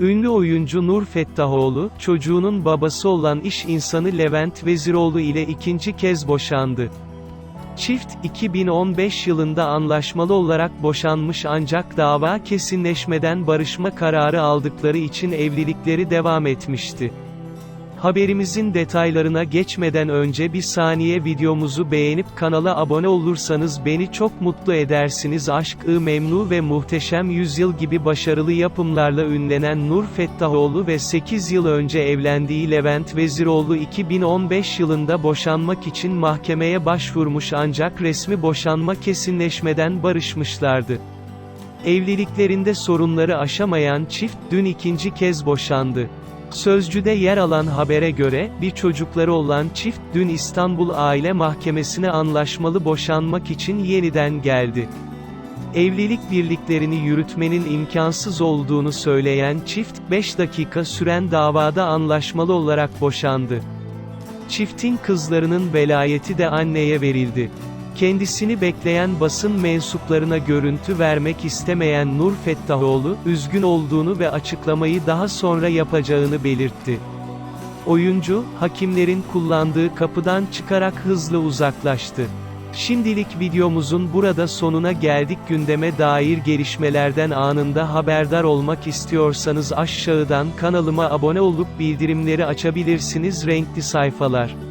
Ünlü oyuncu Nur Fettahoğlu, çocuğunun babası olan iş insanı Levent Veziroğlu ile ikinci kez boşandı. Çift, 2015 yılında anlaşmalı olarak boşanmış ancak dava kesinleşmeden barışma kararı aldıkları için evlilikleri devam etmişti. Haberimizin detaylarına geçmeden önce bir saniye videomuzu beğenip kanala abone olursanız beni çok mutlu edersiniz. Aşk-ı Memnu ve Muhteşem Yüzyıl gibi başarılı yapımlarla ünlenen Nur Fettahoğlu ve 8 yıl önce evlendiği Levent Veziroğlu 2015 yılında boşanmak için mahkemeye başvurmuş ancak resmi boşanma kesinleşmeden barışmışlardı. Evliliklerinde sorunları aşamayan çift dün ikinci kez boşandı. Sözcüde yer alan habere göre, bir çocukları olan çift, dün İstanbul Aile Mahkemesi'ne anlaşmalı boşanmak için yeniden geldi. Evlilik birliklerini yürütmenin imkansız olduğunu söyleyen çift, 5 dakika süren davada anlaşmalı olarak boşandı. Çiftin kızlarının velayeti de anneye verildi. Kendisini bekleyen basın mensuplarına görüntü vermek istemeyen Nur Fettahoğlu, üzgün olduğunu ve açıklamayı daha sonra yapacağını belirtti. Oyuncu, hakimlerin kullandığı kapıdan çıkarak hızlı uzaklaştı. Şimdilik videomuzun burada sonuna geldik gündeme dair gelişmelerden anında haberdar olmak istiyorsanız aşağıdan kanalıma abone olup bildirimleri açabilirsiniz renkli sayfalar.